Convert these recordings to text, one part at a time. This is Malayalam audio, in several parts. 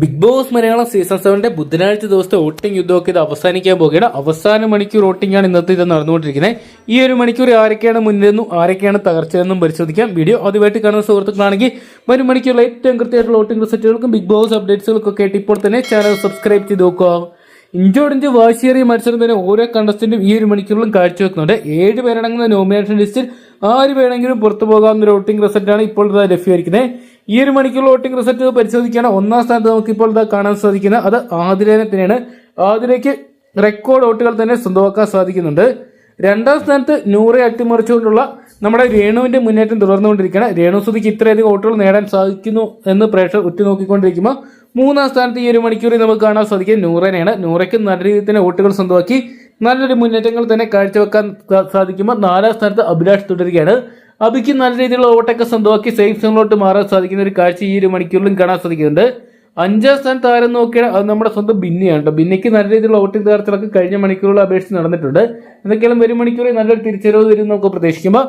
ബിഗ് ബോസ് മലയാളം സീസൺ സെവന്റെ ബുധനാഴ്ച ദിവസത്തെ വോട്ടിംഗ് യുദ്ധമൊക്കെ ഇത് അവസാനിക്കാൻ പോകുകയാണ്. അവസാന മണിക്കൂർ വോട്ടിംഗ് ആണ് ഇന്നത്തെ ഇത് നടന്നുകൊണ്ടിരിക്കുന്നത്. ഈ ഒരു മണിക്കൂർ ആരൊക്കെയാണ് മുന്നിലെന്നും ആരൊക്കെയാണ് തകർച്ചയെന്നും പരിശോധിക്കാം. വീഡിയോ ആദ്യമായിട്ട് കാണുന്ന സുഹൃത്തുക്കളാണെങ്കിൽ വരും മണിക്കൂറിൽ ഏറ്റവും കൃത്യമായിട്ടുള്ള വോട്ടിംഗ് റിസൾട്ടുകൾക്കും ബിഗ് ബോസ് അപ്ഡേറ്റ്സുകൾക്കൊക്കെ ആയിട്ട് ഇപ്പോൾ തന്നെ ചാനൽ സബ്സ്ക്രൈബ് ചെയ്ത് നോക്കുക. ഇഞ്ചോടിഞ്ച് വാശിയേറിയ മത്സരം തന്നെ ഓരോ കണ്ടസ്റ്റന്റും ഈ ഒരു മണിക്കൂറിലും കാഴ്ചവെക്കുന്നുണ്ട്. ഏഴ് പേരടങ്ങുന്ന നോമിനേഷൻ ലിസ്റ്റിൽ ആര് വേണമെങ്കിലും പുറത്തു പോകാവുന്ന ഒരു വോട്ടിംഗ് റിസൾട്ടാണ് ഇപ്പോൾ ലഭ്യമായിരിക്കുന്നത്. ഈ ഒരു മണിക്കൂർ വോട്ടിംഗ് റിസൾട്ട് പരിശോധിക്കുകയാണ്. ഒന്നാം സ്ഥാനത്ത് നമുക്ക് ഇപ്പോൾ ഇതാ കാണാൻ സാധിക്കുന്നത്. അത് ആതിരേനെ തന്നെയാണ്. ആതിരയ്ക്ക് റെക്കോർഡ് വോട്ടുകൾ തന്നെ സ്വന്തമാക്കാൻ സാധിക്കുന്നുണ്ട്. രണ്ടാം സ്ഥാനത്ത് നൂറെ അട്ടിമറിച്ചുകൊണ്ടുള്ള നമ്മുടെ രേണുവിന്റെ മുന്നേറ്റം തുടർന്നുകൊണ്ടിരിക്കുകയാണ്. രേണു സുധിക്ക് ഇത്രയധികം വോട്ടുകൾ നേടാൻ സാധിക്കുന്നു എന്ന് പ്രേക്ഷകർ ഉറ്റുനോക്കിക്കൊണ്ടിരിക്കുമ്പോൾ മൂന്നാം സ്ഥാനത്ത് ഈ ഒരു മണിക്കൂറിൽ നമുക്ക് കാണാൻ സാധിക്കും. നൂറേനെയാണ്. നൂറയ്ക്ക് നല്ല രീതിയിൽ തന്നെ വോട്ടുകൾ സ്വന്തമാക്കി നല്ലൊരു മുന്നേറ്റങ്ങൾ തന്നെ കാഴ്ചവെക്കാൻ സാധിക്കുമ്പോൾ നാലാം സ്ഥാനത്ത് അഭിലാഷ് തുടരുകയാണ്. അബിക്ക് നല്ല രീതിയിലുള്ള ഓട്ടൊക്കെ സ്വന്തമാക്കി സേഫ് സോണിലോട്ട് മാറാൻ സാധിക്കുന്ന ഒരു കാഴ്ച ഈ ഒരു മണിക്കൂറിലും കാണാൻ സാധിക്കുന്നുണ്ട്. അഞ്ചാം സ്ഥാനം താരം നോക്കിയാൽ നമ്മുടെ സ്വന്തം ബിന്നിയാണ് കേട്ടോ. ബിന്നിക്ക് നല്ല രീതിയിലുള്ള ഓട്ടിംഗ് തകർച്ചകളൊക്കെ കഴിഞ്ഞ മണിക്കൂറുകൾ അപേക്ഷിച്ച് നടന്നിട്ടുണ്ട്. എന്തൊക്കെയാലും വരും മണിക്കൂറിൽ നല്ലൊരു തിരിച്ചറിവ് വരും നമുക്ക് പ്രതീക്ഷിക്കുമ്പോൾ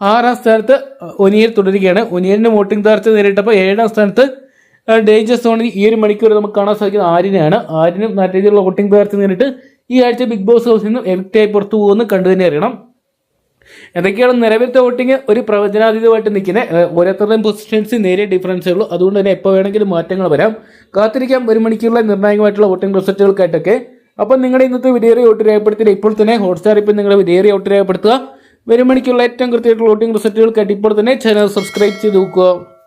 ആറാം സ്ഥാനത്ത് ഒനിയർ തുടരുകയാണ്. ഒനിയറിന്റെ വോട്ടിംഗ് തകർച്ച നേരിട്ടപ്പോൾ ഏഴാം സ്ഥാനത്ത് ഡേഞ്ചർ സോണിൽ ഈ ഒരു മണിക്കൂർ നമുക്ക് കാണാൻ സാധിക്കുന്ന ആര്യനെയാണ്. ആര്യനും നല്ല രീതിയിലുള്ള വോട്ടിംഗ് തകർച്ച നേരിട്ട് ഈ ആഴ്ച ബിഗ് ബോസ് ഹൗസിൽ നിന്നും എവിക്റ്റായി പുറത്തു പോകുമെന്ന് കണ്ടു തന്നെ അറിയണം. എന്തൊക്കെയാണ് നിലവിലത്തെ വോട്ടിംഗ് ഒരു പ്രവചനാതീതമായിട്ട് നിൽക്കുന്നത് ഓരോരുത്തരുടെയും പൊസിഷൻസ് നേരിയ ഡിഫറൻസേ ഉള്ളൂ അതുകൊണ്ട് തന്നെ എപ്പോൾ വേണമെങ്കിലും മാറ്റങ്ങൾ വരാം. കാത്തിരിക്കാം. ഒരു മണിക്കൂറിലെ നിർണായകമായിട്ടുള്ള വോട്ടിംഗ് റിസൾട്ടുകൾക്കായിട്ടൊക്കെ. അപ്പം നിങ്ങളുടെ ഇന്നത്തെ വിലയേറിയ വോട്ട് രേഖപ്പെടുത്തിയിട്ട് ഇപ്പോൾ തന്നെ ഹോട്ട്സ്റ്റാർ ഇപ്പം നിങ്ങളുടെ വിലയേറിയ വോട്ട് രേഖപ്പെടുത്തുക. വരും മണിക്കുള്ള ഏറ്റവും കൃത്യമായിട്ടുള്ള വോട്ടിംഗ് റിസൾട്ടുകൾക്കായിട്ട് ഇപ്പോൾ തന്നെ ചാനൽ സബ്സ്ക്രൈബ് ചെയ്ത് നോക്കുക.